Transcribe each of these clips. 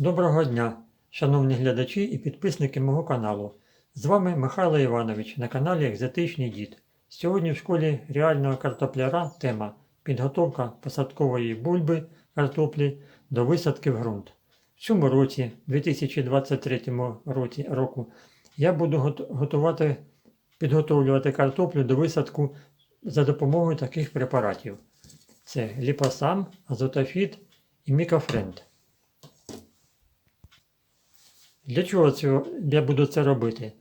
Доброго дня, шановні глядачі і підписники мого каналу. З вами Михайло Іванович на каналі Екзотичний Дід. Сьогодні в школі реального картопляра тема підготовка посадкової бульби картоплі до висадки в ґрунт. В цьому році, 2023 році, року, я буду готувати, підготовлювати картоплю до висадку за допомогою таких препаратів. Це ліпосам, азотофіт і мікофренд. Для чого цього я буду це робити?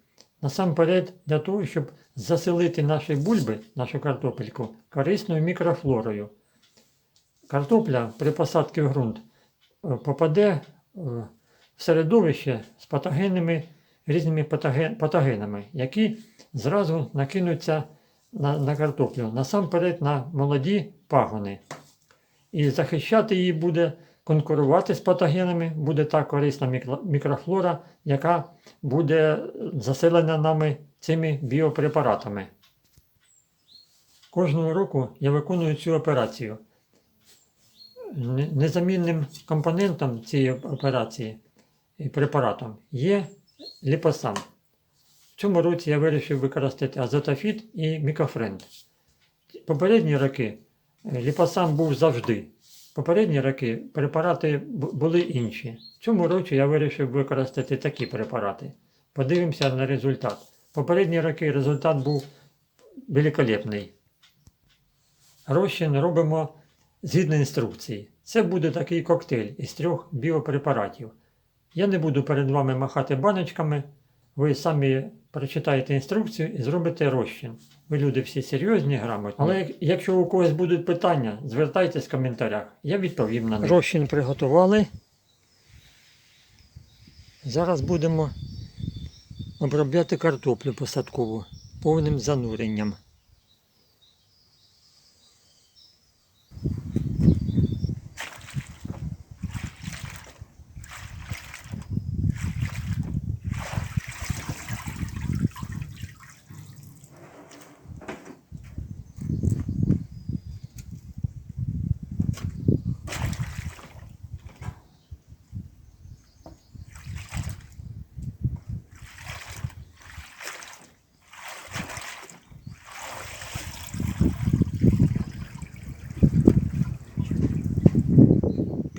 Насамперед, для того, щоб заселити наші бульби, нашу картопельку, корисною мікрофлорою. Картопля при посадці в ґрунт е, попаде е, в середовище з патогенними, різними патогенами, які зразу накинуться на, на картоплю, насамперед на молоді пагони. І захищати її буде конкурувати з патогенами, буде та корисна мікро- мікрофлора, яка буде заселена нами цими біопрепаратами. Кожного року я виконую цю операцію. Незамінним компонентом цієї операції і препаратом є ліпосам. В цьому році я вирішив використати азотофіт і мікофренд. Попередні роки е, ліпосам був завжди. Попередні роки препарати були інші. В цьому році я вирішив використати такі препарати. Подивимося на результат. Попередні роки результат був великолепний. Розчин робимо згідно інструкції. Це буде такий коктейль із трьох біопрепаратів. Я не буду перед вами махати баночками. Ви самі прочитаєте інструкцію і зробите розчин. Ви люди всі серйозні, грамотні. Але якщо у когось будуть питання, звертайтесь в коментарях. Я відповім на них. Розчин приготували. Зараз будемо обробляти картоплю посадкову повним зануренням.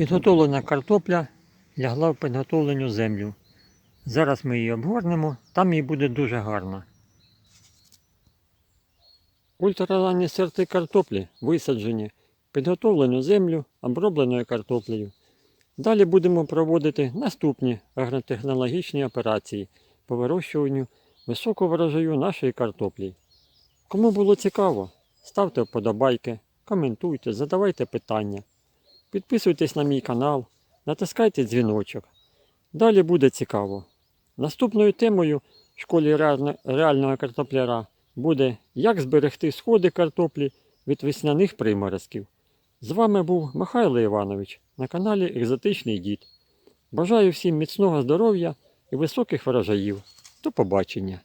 Підготовлена картопля лягла в підготовлену землю. Зараз ми її обгорнемо, там їй буде дуже гарно. Ультраранні сорти картоплі висаджені підготовлену землю обробленою картоплею. Далі будемо проводити наступні агротехнологічні операції по вирощуванню високого врожаю нашої картоплі. Кому було цікаво, ставте вподобайки, коментуйте, задавайте питання. Підписуйтесь на мій канал, натискайте дзвіночок. Далі буде цікаво. Наступною темою в школі реального картопляра буде як зберегти сходи картоплі від весняних приморозків. З вами був Михайло Іванович на каналі Екзотичний Дід. Бажаю всім міцного здоров'я і високих врожаїв. До побачення!